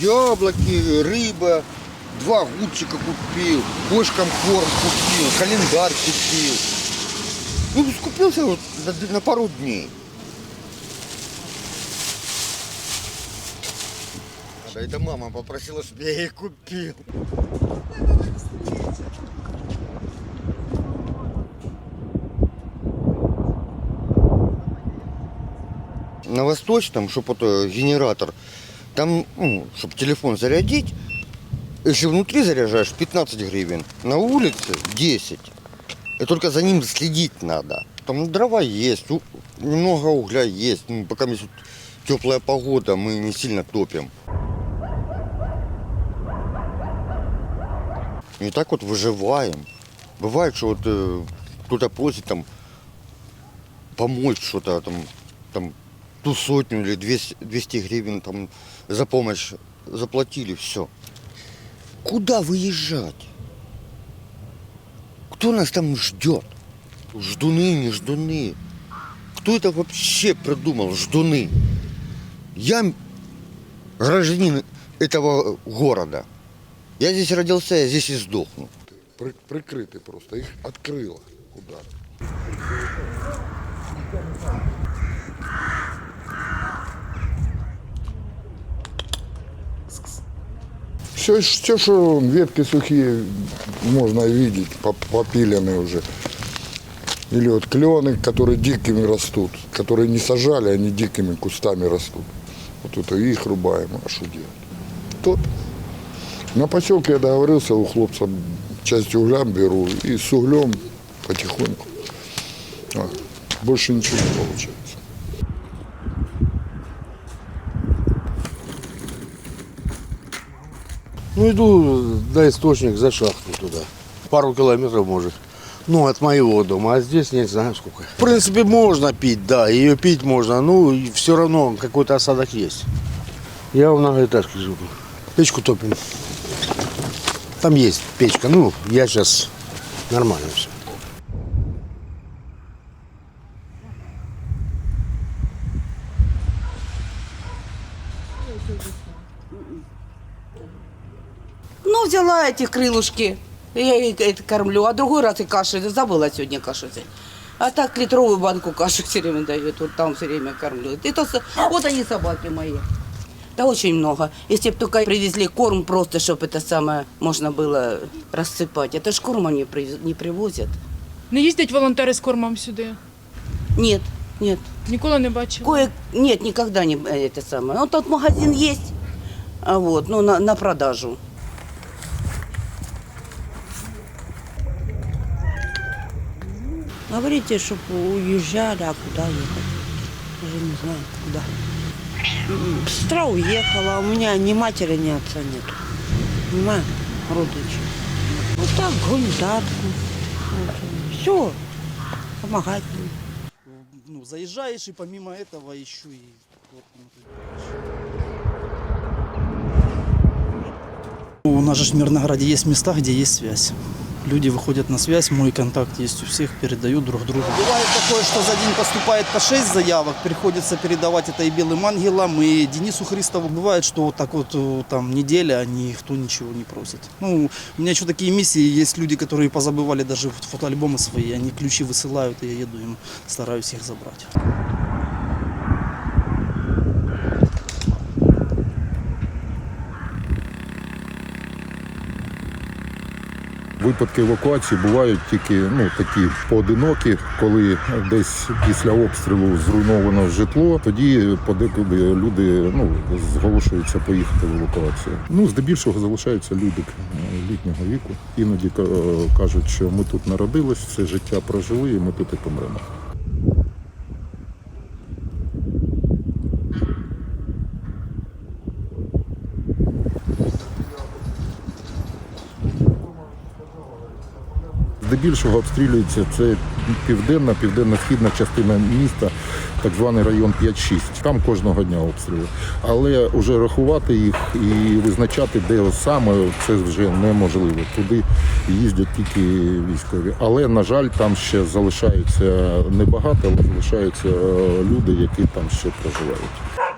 Яблоки, рыба, два гудчика купил, кошкам корм купил, календарь купил. Ну, скупился вот на, на пару дней. Да это мама попросила, чтобы я ей купил. На Восточном, чтобы это генератор, там, ну, чтобы телефон зарядить, если внутри заряжаешь, 15 гривен, на улице 10. И только за ним следить надо. Там дрова есть, немного угля есть. Ну, пока есть теплая погода, мы не сильно топим. И так вот выживаем. Бывает, что вот э, кто-то просит там помочь что-то, там, там ту сотню или 200, 200 гривен там за помощь заплатили, все. Куда выезжать? Кто нас там ждет? Ждуны, не ждуны. Кто это вообще придумал, ждуны? Я гражданин этого города. Я здесь родился, я здесь и сдохну. При- прикрыты просто, их открыло удар. Все, все, что ветки сухие, можно видеть, поп- попиленные уже. Или вот клены, которые дикими растут, которые не сажали, они дикими кустами растут. Вот это их рубаем, а что делать? Тот. На поселке я договорился у хлопца, часть угля беру и с углем потихоньку. А, больше ничего не получается. Ну, иду на источник за шахту туда. Пару километров, может. Ну, от моего дома, а здесь не знаю сколько. В принципе, можно пить, да, ее пить можно, ну, все равно какой-то осадок есть. Я в многоэтажке живу. Печку топим. Там есть печка, ну, я сейчас нормально все. Ну, взяла эти крылышки, я ей это кормлю, а другой раз и каши, забыла сегодня кашу взять. А так литровую банку каши все время дает, вот там все время кормлю. Это, с- вот они собаки мои. Да очень много. Если бы только привезли корм просто, чтобы это самое можно было рассыпать. Это ж корм они привез- не привозят. Не їздять волонтери з кормом сюди. Нет, нет. Ніколи не бачила. Кое нет, никогда не э, это самое. Вот тот магазин есть, а Вот, ну на, на продажу. Говорите, чтобы уезжали, а куда ехать? Даже не знаю, куда. М, Сестра уехала, а у меня ни матери, ни отца нет. Понимаю, родичи. Вот так, гуманитарку. Все, помогать. ну, заезжаешь, и помимо этого еще и вот, ну, У нас же в Мирнограде есть места, где есть связь. Люди выходят на связь, мой контакт есть у всех, передают друг другу. Бывает такое, что за день поступает по 6 заявок, приходится передавать это и белым ангелам, и Денису Христову. Бывает, что вот так вот э, там неделя, никто ничего не просит. Ну, у меня еще такие миссии, есть люди, которые позабывали даже фото- фотоальбомы свои, они ключи высылают, и я еду им, стараюсь их забрать. Випадки евакуації бувають тільки ну, такі поодинокі, коли десь після обстрілу зруйновано житло, тоді подекуди люди ну, зголошуються поїхати в евакуацію. Ну, здебільшого залишаються люди літнього віку. Іноді е, кажуть, що ми тут народились, все життя прожили, і ми тут і помремо. Здебільшого обстрілюється це південна, південно-східна частина міста, так званий район 5-6. Там кожного дня обстріли. Але вже рахувати їх і визначати, де саме, це вже неможливо. Туди їздять тільки військові. Але, на жаль, там ще залишаються небагато, але залишаються е, люди, які там ще проживають.